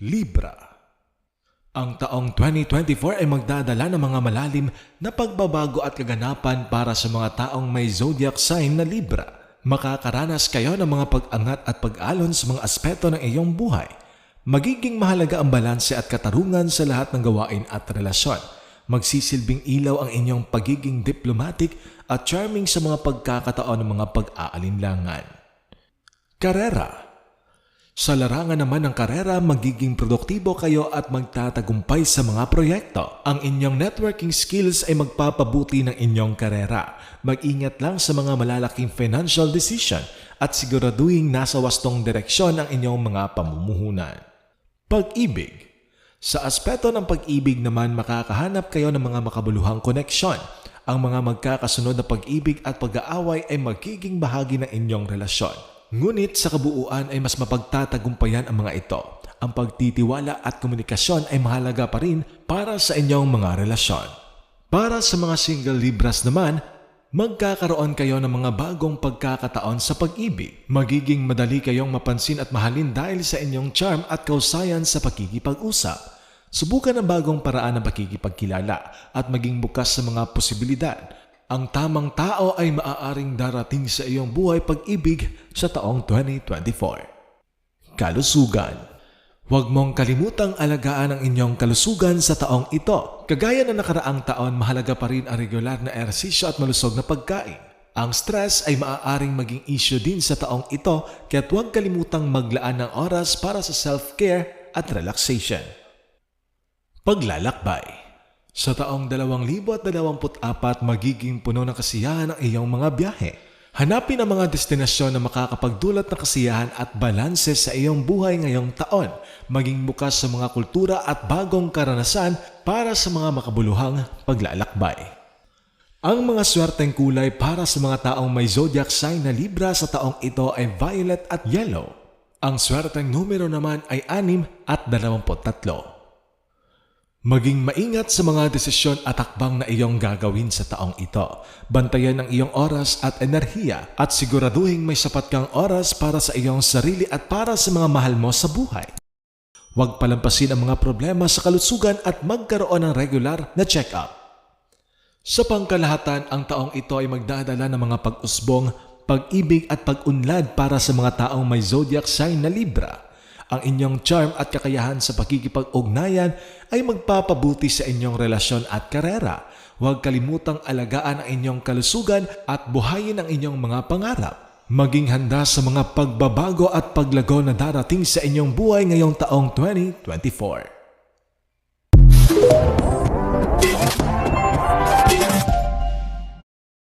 Libra Ang taong 2024 ay magdadala ng mga malalim na pagbabago at kaganapan para sa mga taong may zodiac sign na Libra. Makakaranas kayo ng mga pag-angat at pag-alon sa mga aspeto ng iyong buhay. Magiging mahalaga ang balanse at katarungan sa lahat ng gawain at relasyon. Magsisilbing ilaw ang inyong pagiging diplomatic at charming sa mga pagkakataon ng mga pag-aalinlangan. Karera Sa larangan naman ng karera, magiging produktibo kayo at magtatagumpay sa mga proyekto. Ang inyong networking skills ay magpapabuti ng inyong karera. Mag-ingat lang sa mga malalaking financial decision at siguraduhin nasa wastong direksyon ang inyong mga pamumuhunan. Pag-ibig Sa aspeto ng pag-ibig naman makakahanap kayo ng mga makabuluhang koneksyon. Ang mga magkakasunod na pag-ibig at pag-aaway ay magiging bahagi ng inyong relasyon. Ngunit sa kabuuan ay mas mapagtatagumpayan ang mga ito. Ang pagtitiwala at komunikasyon ay mahalaga pa rin para sa inyong mga relasyon. Para sa mga single Libras naman, magkakaroon kayo ng mga bagong pagkakataon sa pag-ibig. Magiging madali kayong mapansin at mahalin dahil sa inyong charm at kausayan sa pakikipag-usap. Subukan ang bagong paraan ng pakikipagkilala at maging bukas sa mga posibilidad. Ang tamang tao ay maaaring darating sa iyong buhay pag-ibig sa taong 2024. Kalusugan Huwag mong kalimutang alagaan ang inyong kalusugan sa taong ito. Kagaya ng nakaraang taon, mahalaga pa rin ang regular na ehersisyo at malusog na pagkain. Ang stress ay maaaring maging issue din sa taong ito, kaya't huwag kalimutang maglaan ng oras para sa self-care at relaxation. Paglalakbay Sa taong 2024, magiging puno ng kasiyahan ang iyong mga biyahe. Hanapin ang mga destinasyon na makakapagdulot ng kasiyahan at balanse sa iyong buhay ngayong taon. Maging bukas sa mga kultura at bagong karanasan para sa mga makabuluhang paglalakbay. Ang mga swerteng kulay para sa mga taong may zodiac sign na Libra sa taong ito ay violet at yellow. Ang swerteng numero naman ay 6 at 23. Maging maingat sa mga desisyon at takbang na iyong gagawin sa taong ito. Bantayan ang iyong oras at enerhiya at siguraduhin may sapat kang oras para sa iyong sarili at para sa mga mahal mo sa buhay. Huwag palampasin ang mga problema sa kalusugan at magkaroon ng regular na check-up. Sa pangkalahatan, ang taong ito ay magdadala ng mga pag-usbong, pag-ibig at pag-unlad para sa mga taong may zodiac sign na Libra. Ang inyong charm at kakayahan sa pakikipag-ugnayan ay magpapabuti sa inyong relasyon at karera. Huwag kalimutang alagaan ang inyong kalusugan at buhayin ang inyong mga pangarap. Maging handa sa mga pagbabago at paglago na darating sa inyong buhay ngayong taong 2024.